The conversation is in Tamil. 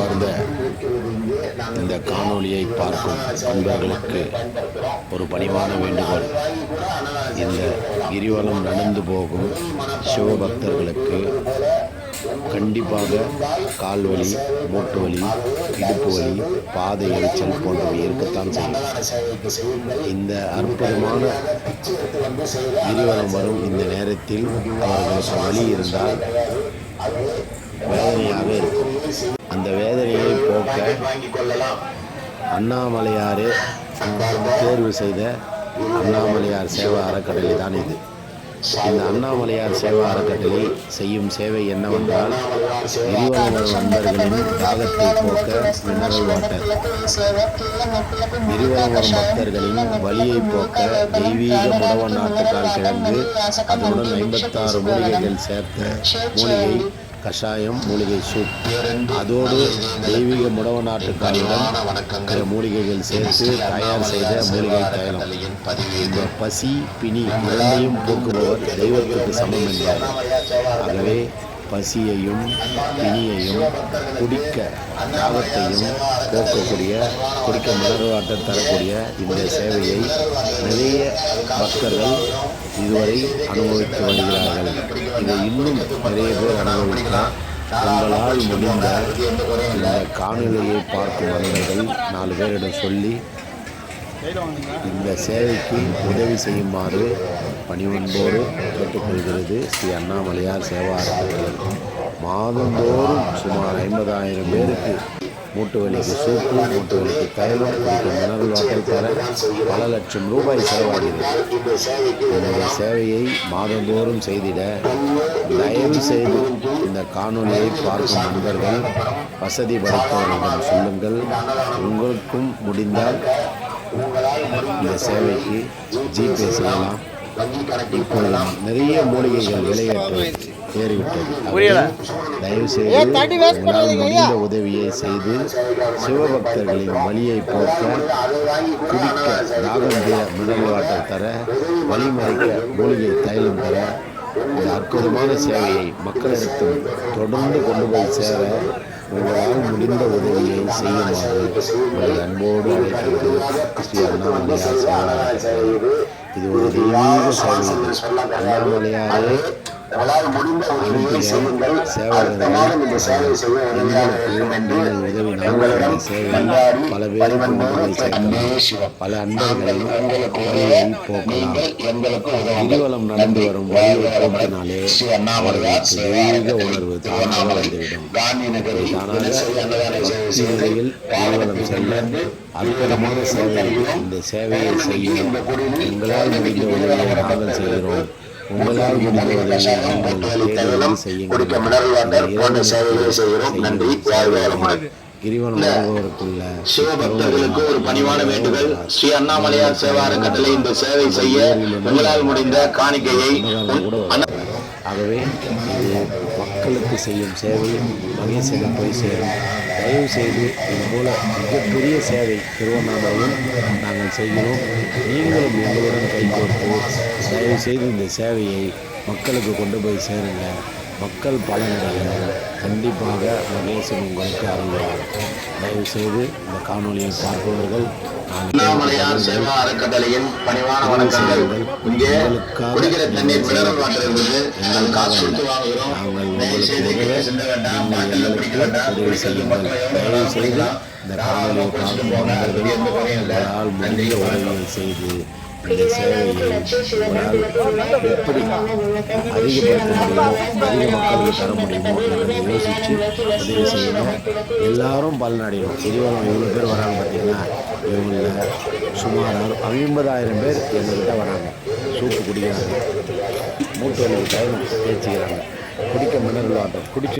அன்பார்ந்த இந்த காணொளியை பார்க்கும் அன்பர்களுக்கு ஒரு பணிவான வேண்டுகோள். இந்த கிரிவலம் நடந்து போகும் சிவபக்தர்களுக்கு கண்டிப்பாக கால் வலி மூட்டு வலி இடுப்பு வலி பாதை எரிச்சல் போன்றவை இருக்கத்தான் செய்யும். இந்த அற்புதமான கிரிவலம் வரும் இந்த நேரத்தில் அவர்களுக்கு வலி இருந்தால் வேதனையாக இருக்கும் அந்த வேதனையை போக்க அண்ணாமலையாரே தேர்வு செய்த அண்ணாமலையார் சேவா அறக்கட்டளை தான் இது. இந்த அண்ணாமலையார் சேவா அறக்கட்டளை செய்யும் சேவை என்னவென்றால் கிரிவலம் நண்பர்களின் தாகத்தை போக்க மினரல் வாட்டர். கிரிவலம் பக்தர்களின் வழியை போக்க தெய்வீக முடவ நாட்டுக்கால் கிழங்கு அதனுடன் ஐம்பத்தாறு மூலிகைகள் சேர்த்த மூலிகை கஷாயம் மூலிகை சூப். அதோடு தெய்வீக முடவ நாட்டுக்காலுடன் மூலிகைகள் சேர்த்து தயார் செய்த மூலிகை தைலம் இந்த பசி பிணி இரண்டையும் போக்குபவர் தெய்வத்திற்கு சமம் என்பார். ஆகவே பசியையும் பிணியையும் குடிக்க தாகத்தையும் போக்கக்கூடிய குடிக்க மலர்வாட்டம் தரக்கூடிய இந்த சேவையை நிறைய பக்தர்கள் இதுவரை அனுபவித்து வருகிறார்கள். இதை இன்னும் நிறைய பேர் அனுபவிக்கலாம். உங்களால் முடிந்த இந்த காணொலியை பார்க்கும் நண்பர்கள் நாலு பேரிடம் சொல்லி இந்த சேவைக்கு உதவி செய்யுமாறு பணிவன்போடு கேட்டுக்கொள்கிறது ஸ்ரீ அண்ணாமலையார் சேவா மாதந்தோறும் சுமார் ஐம்பதாயிரம் பேருக்கு மூட்டு வலிக்கு சூப்பு மூட்டு வலிக்கு தைலம் குடிக்க மினரல் வாட்டர் தர பல லட்சம் ரூபாய் செலவாகிறது. என்னுடைய சேவையை மாதந்தோறும் செய்திட தயவு செய்து இந்த காணொலியை பார்க்கும் நண்பர்கள் வசதி படைத்தவர்களிடம் சொல்லுங்கள். உங்களுக்கும் முடிந்தால் இந்த சேவைக்கு ஜிபே செய்யலாம். இப்பொழுது நிறைய மூலிகைகள் விலையேற்ற ஏறிவிட்டது. தயவு செய்து உங்களால் முடிந்த உதவியை செய்து சிவபக்தர்களின் வழியை போக்க குடிக்க தாகம் தீர மினரல் வாட்டர் தர வழிமறைக்க மூலிகை தைலம் தர இந்த அற்புதமான சேவையை மக்களிடத்தில் தொடர்ந்து கொண்டு போய் சேர உங்களால் முடிந்த உதவியை செய்யுமாறு உங்களை அன்போடு அழைக்கிறது ஸ்ரீ அண்ணாமலையார் சேவை இது ஒரு தெய்வீக சேவை இது. அண்ணாமலையாரே அனுப்பிய சேவகர்கள் எங்களுக்கு நீங்கள் உதவினால் இந்த சேவை பல பேருக்கு கொண்டு போய் சேர்க்கலாம் பல அன்பர்களின் வழியை போக்கலாம். கிரிவலம் நடந்து வரும் வழியை போக்கினாலே தெய்வீக உணர்வு தானாக வந்துவிடும். தானாக பக்தி நிலையில் கிரிவலம் செல்ல அற்புதமான சேவை இந்த சேவையை செய்ய எங்களால் முடிந்த உதவியை நாங்கள் செய்கிறோம். சிவபக்தர்களுக்கு ஒரு பணிவான வேண்டுதல் ஸ்ரீ அண்ணாமலையார் சேவா அறக்கட்டளை இந்த சேவை செய்ய உங்களால் முடிந்த காணிக்கையை. ஆகவே மக்களுக்கு செய்யும் சேவை மகேசனுக்கு போய் சேரும் தயவு செய்து இது போல மிகப்பெரிய சேவை திருவண்ணாமலையில் நாங்கள் செய்கிறோம். நீங்களும் எங்களுடன் கைகோர்த்து தயவு செய்து இந்த சேவையை மக்களுக்கு கொண்டு போய் சேருங்கள். மக்கள் பலனடையணும் கண்டிப்பாக மகேசன் உங்களுக்கு அருள்வார் தயவு செய்து இந்த காணொலியை பார்ப்பவர்கள் அண்ணாமலையார் சேவா அறக்கட்டளையின் பணிவான வணக்கங்கள். இங்கே குடிக்கிற தண்ணீர் மினரல் வாட்டர் இருக்குது நாங்கள் காசு கொடுத்து வாங்குகிறோம். நாங்கள் உங்களுக்கு உதவ செய்யுங்கள். தயவு செய்து இந்த காணொலியை பார்க்கும் நண்பர்கள் உங்களால் முடிந்த உதவியை செய்து இந்த சேவையை உங்களால் எப்படி அதிகப்படுத்த முடியுமோ அதிக மக்களுக்கு தர முடியுமோ என்று யோசித்து உதவி செய்யணும் எல்லாரும் பலனடையணும் கிரிவலம் இவ்வளோ பேர் வராங்க பார்த்தீங்கன்னா இவங்களில் சுமார் ஐம்பதாயிரம் பேர் எங்கள்கிட்ட வராங்க சூப்பு குடிக்கிறாங்க மூட்டு வலி டைம் தேய்ச்சிக்கிறாங்க குடிக்க மினரல் வாட்டர் குடிச்சு